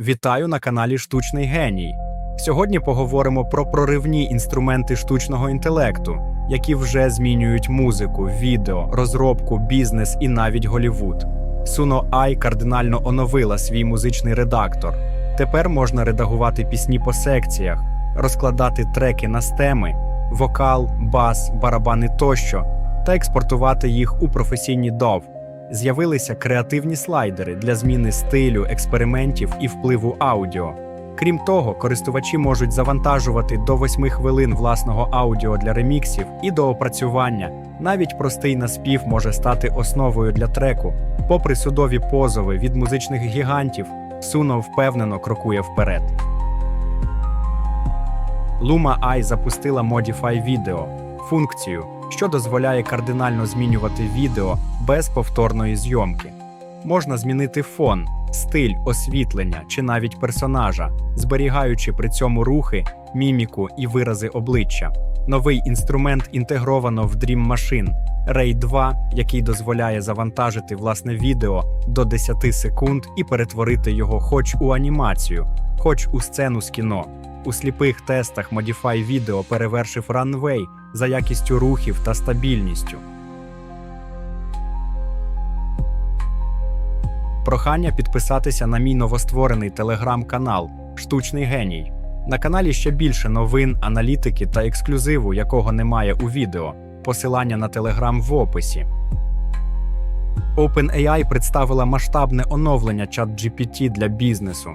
Вітаю на каналі Штучний Геній. Сьогодні поговоримо про проривні інструменти штучного інтелекту, які вже змінюють музику, відео, розробку, бізнес і навіть Голівуд. Suno AI кардинально оновила свій музичний редактор. Тепер можна редагувати пісні по секціях, розкладати треки на стеми, вокал, бас, барабани тощо, та експортувати їх у професійні DAW. З'явилися креативні слайдери для зміни стилю, експериментів і впливу аудіо. Крім того, користувачі можуть завантажувати до 8 хвилин власного аудіо для реміксів і до опрацювання. Навіть простий наспів може стати основою для треку. Попри судові позови від музичних гігантів, Suno впевнено крокує вперед. Luma AI запустила Modify Video – функцію, що дозволяє кардинально змінювати відео без повторної зйомки. Можна змінити фон, стиль, освітлення чи навіть персонажа, зберігаючи при цьому рухи, міміку і вирази обличчя. Новий інструмент інтегровано в Dream Machine Ray 2, який дозволяє завантажити власне відео до 10 секунд і перетворити його хоч у анімацію, хоч у сцену з кіно. У сліпих тестах Modify Video перевершив Runway за якістю рухів та стабільністю. Прохання підписатися на мій новостворений телеграм-канал Штучний геній. На каналі ще більше новин, аналітики та ексклюзиву, якого немає у відео. Посилання на телеграм в описі. OpenAI представила масштабне оновлення ChatGPT для бізнесу.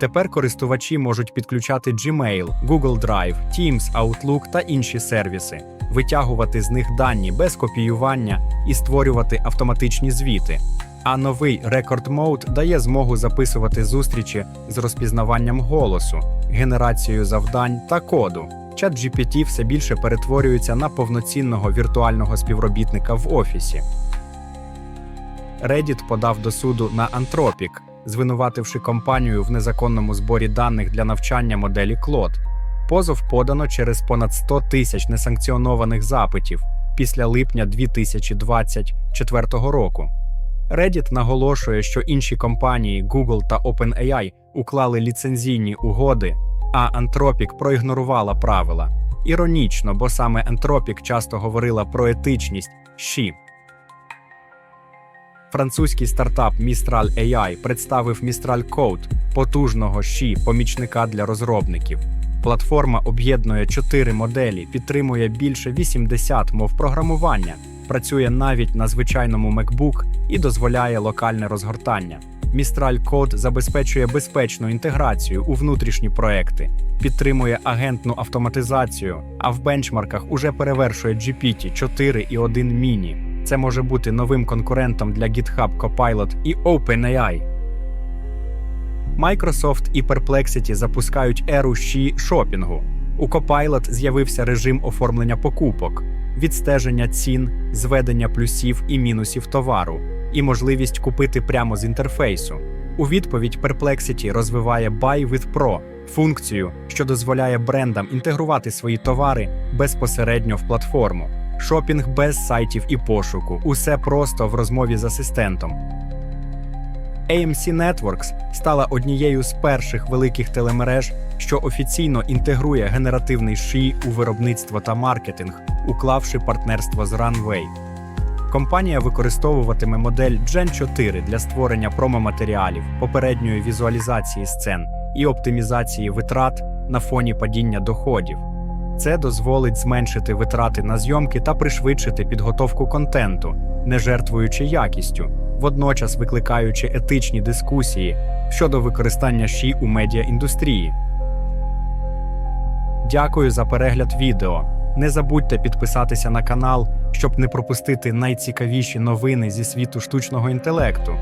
Тепер користувачі можуть підключати Gmail, Google Drive, Teams, Outlook та інші сервіси, витягувати з них дані без копіювання і створювати автоматичні звіти. А новий Record Mode дає змогу записувати зустрічі з розпізнаванням голосу, генерацією завдань та коду. ChatGPT все більше перетворюється на повноцінного віртуального співробітника в офісі. Reddit подав до суду на Anthropic, звинувативши компанію в незаконному зборі даних для навчання моделі Claude. Позов подано через понад 100 тисяч несанкціонованих запитів після липня 2024 року. Reddit наголошує, що інші компанії Google та OpenAI уклали ліцензійні угоди, а Anthropic проігнорувала правила. Іронічно, бо саме Anthropic часто говорила про етичність «she». Французький стартап Mistral AI представив Mistral Code – потужного «she» помічника для розробників. Платформа об'єднує чотири моделі, підтримує більше 80 мов програмування, працює навіть на звичайному MacBook і дозволяє локальне розгортання. Mistral Code забезпечує безпечну інтеграцію у внутрішні проекти, підтримує агентну автоматизацію, а в бенчмарках уже перевершує GPT 4.1 Mini. Це може бути новим конкурентом для GitHub Copilot і OpenAI. Microsoft і Perplexity запускають еру щі шопінгу. У Copilot з'явився режим оформлення покупок, відстеження цін, зведення плюсів і мінусів товару, і можливість купити прямо з інтерфейсу. У відповідь Perplexity розвиває Buy with Pro функцію, що дозволяє брендам інтегрувати свої товари безпосередньо в платформу. Шопінг без сайтів і пошуку. Усе просто в розмові з асистентом. AMC Networks стала однією з перших великих телемереж, що офіційно інтегрує генеративний ші у виробництво та маркетинг, уклавши партнерство з Runway. Компанія використовуватиме модель Gen 4 для створення промоматеріалів, попередньої візуалізації сцен і оптимізації витрат на фоні падіння доходів. Це дозволить зменшити витрати на зйомки та пришвидшити підготовку контенту, не жертвуючи якістю, водночас викликаючи етичні дискусії щодо використання щі у медіаіндустрії. Дякую за перегляд відео. Не забудьте підписатися на канал, щоб не пропустити найцікавіші новини зі світу штучного інтелекту.